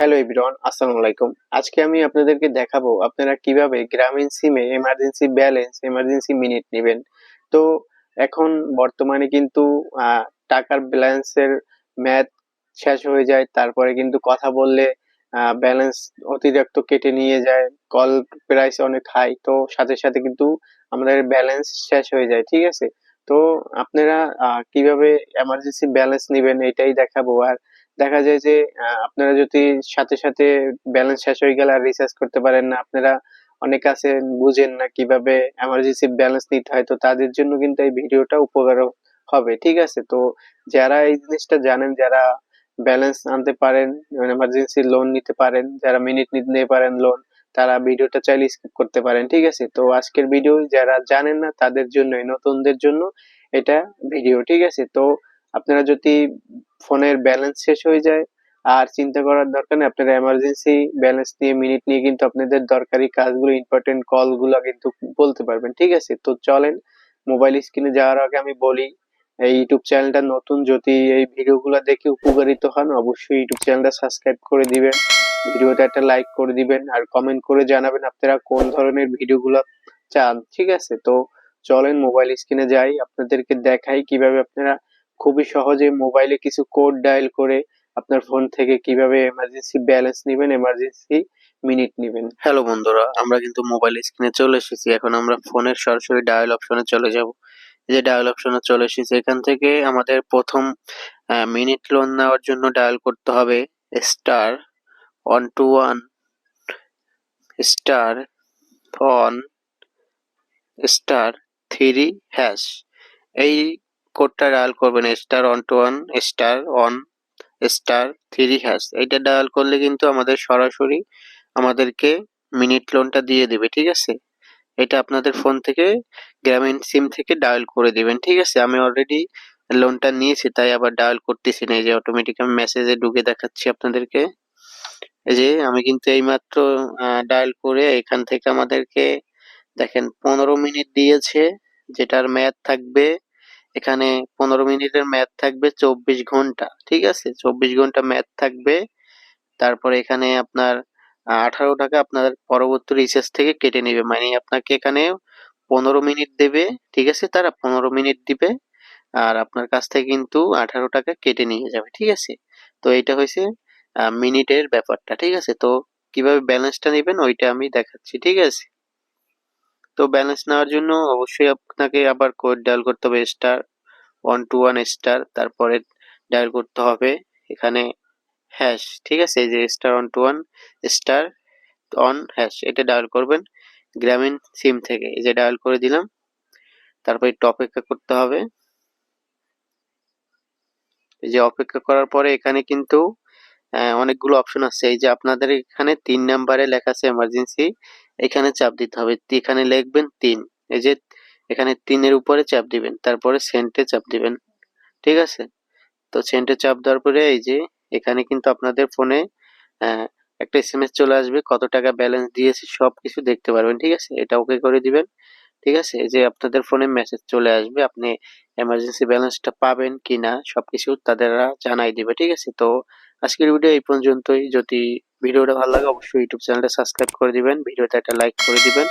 Hello everyone আসসালামু আলাইকুম আজকে আমি আপনাদেরকে দেখাবো আপনারা কীভাবে গ্রামীণ সিমে এমার্জেন্সি ব্যালেন্স এমার্জেন্সি মিনিট নেবেন। তো এখন বর্তমানে কিন্তু টাকার ব্যালেন্সের ম্যাথ শেষ হয়ে যায়, তারপরে কিন্তু কথা বললে ব্যালেন্স অতিরিক্ত কেটে নিয়ে যায় কল প্রাইস অনেক হাই তো সাথে সাথে কিন্তু আমাদের ব্যালেন্স শেষ হয়ে যায়, ঠিক আছে? তো আপনারা কীভাবে এমার্জেন্সি ব্যালেন্স নেবেন এটাই দেখাবো। আর দেখা যায় যে আপনারা যদি সাথে সাথে ব্যালেন্স শেষ হয়ে গেলে আর রিচার্জ করতে পারেন না, আপনারা অনেক আছে বুঝেন না কীভাবে এমার্জেন্সি ব্যালেন্স নিতে হয়, তো তাদের জন্য কিন্তু এই ভিডিওটা উপকার হবে, ঠিক আছে? তো যারা এই জিনিসটা জানেন, যারা ব্যালেন্স আনতে পারেন এমার্জেন্সি লোন নিতে পারেন, যারা মিনিট নিতে পারেন লোন তারা ভিডিওটা চাইলে স্কিপ করতে পারেন, ঠিক আছে? তো আজকের ভিডিও যারা জানেন না, তাদের জন্যই, নতুনদের জন্য এটা ভিডিও ঠিক আছে? তো আপনারা যদি ফোনের ব্যালেন্স শেষ হয়ে যায় আর চিন্তা করার দরকার নেই, আপনারা এমার্জেন্সি ব্যালেন্স নিয়ে মিনিট নিয়ে কিন্তু আপনাদের দরকারি কাজগুলো ইম্পর্টেন্ট কলগুলো কিন্তু বলতে পারবেন। ঠিক আছে? তো চলেন মোবাইল স্ক্রিনে যাওয়ার আগে আমি বলি, এই ইউটিউব চ্যানেলটা নতুন, যদি এই ভিডিওগুলো দেখে উপকারিত হন, অবশ্যই ইউটিউব চ্যানেলটা সাবস্ক্রাইব করে দিবেন। ভিডিওটা একটা লাইক করে দিবেন আর কমেন্ট করে জানাবেন আপনারা কোন ধরনের ভিডিওগুলো চান। ঠিক আছে? তো চলেন মোবাইল স্ক্রিনে যাই, আপনাদেরকে দেখাই কীভাবে আপনারা খুবই সহজে মোবাইলে কিছু কোড ডায়াল করে আপনার ফোন থেকে কীভাবে এমার্জেন্সি ব্যালেন্স নেবেন এমার্জেন্সি মিনিট নেবেন। হ্যালো বন্ধুরা, আমরা কিন্তু মোবাইল স্ক্রিনে চলে এসেছি। এখন আমরা ফোনের সরাসরি ডায়াল অপশনে চলে যাব। যে ডায়াল অপশনে চলে এসেছি, এখান থেকে আমাদের প্রথম মিনিট লোন নেওয়ার জন্য ডায়াল করতে হবে। Star one two one star one star three hash এই কোডটা ডায়াল করবেন star one two one star one star three hash এইটা ডায়াল করলে কিন্তু আমাদের সরাসরি আমাদেরকে মিনিট লোনটা দিয়ে দেবে, ঠিক আছে? এটা আপনাদের ফোন থেকে, গ্রামীণ সিম থেকে ডায়াল করে দিবেন, ঠিক আছে? আমি অলরেডি লোনটা নিয়েছি, তাই আবার ডায়াল করতেছি না। এই যে অটোমেটিক আমি মেসেজে ঢুকে দেখাচ্ছি আপনাদেরকে। এই যে আমি কিন্তু এইমাত্র ডায়াল করে এখান থেকে আমাদেরকে দেখেন, পনেরো মিনিট দিয়েছে, যেটার ম্যাথ থাকবে এখানে পনেরো মিনিটের ম্যাথ থাকবে চব্বিশ ঘণ্টা, ঠিক আছে? চব্বিশ ঘণ্টা ম্যাথ থাকবে। তারপরে এখানে আপনার আঠারো টাকা আপনার পরবর্তী রিচার্জ থেকে কেটে নেবে। মানে আপনাকে এখানে পনেরো মিনিট দেবে, ঠিক আছে? তারা পনেরো মিনিট দিবে আর আপনার কাছ থেকে কিন্তু আঠারো টাকা কেটে নিয়ে যাবে, ঠিক আছে? তো এটা হয়েছে মিনিটের ব্যাপারটা, ঠিক আছে? তো কীভাবে ব্যালেন্সটা নেবেন ওইটা আমি দেখাচ্ছি, ঠিক আছে? তো ব্যালেন্স নেওয়ার জন্য অবশ্যই আপনাকে আবার কোড ডায়াল করতে হবে star one two one star তারপরে ডায়াল করতে হবে এখানে হ্যাশ ঠিক আছে? এই যে star one two one star one hash এটা ডায়াল করবেন গ্রামীণ সিম থেকে। এই যে ডায়াল করে দিলাম, তারপরে একটু অপেক্ষা করতে হবে। এই যে অপেক্ষা করার পরে এখানে কিন্তু অনেকগুলো অপশন আছে। এই যে আপনাদের এখানে তিন নাম্বারে লেখা আছে এমার্জেন্সি এখানে চাপ দিতে হবে। এখানে লিখবেন তিন। এই যে এখানে তিনের উপরে চাপ দিবেন, তারপরে সেন্টে চাপ দিবেন। ঠিক আছে? তো সেন্টে চাপ দেওয়ার পরে এই যে এখানে কিন্তু আপনাদের ফোনে একটা এসএমএস চলে আসবে, কত টাকা ব্যালেন্স দিয়েছে সব কিছু দেখতে পারবেন। ঠিক আছে? এটা ওকে করে দিবেন। ঠিক আছে? এই যে আপনাদের ফোনে মেসেজ চলে আসবে, আপনি এমার্জেন্সি ব্যালেন্সটা পাবেন কি না সবকিছু তাদেররা জানাই দিবে। ঠিক আছে? তো আজকের ভিডিও এই পর্যন্তই। যদি ভিডিওটা ভালো লাগে, অবশ্যই ইউটিউব চ্যানেলটা সাবস্ক্রাইব করে দিবেন। ভিডিওতে একটা লাইক করে দিবেন।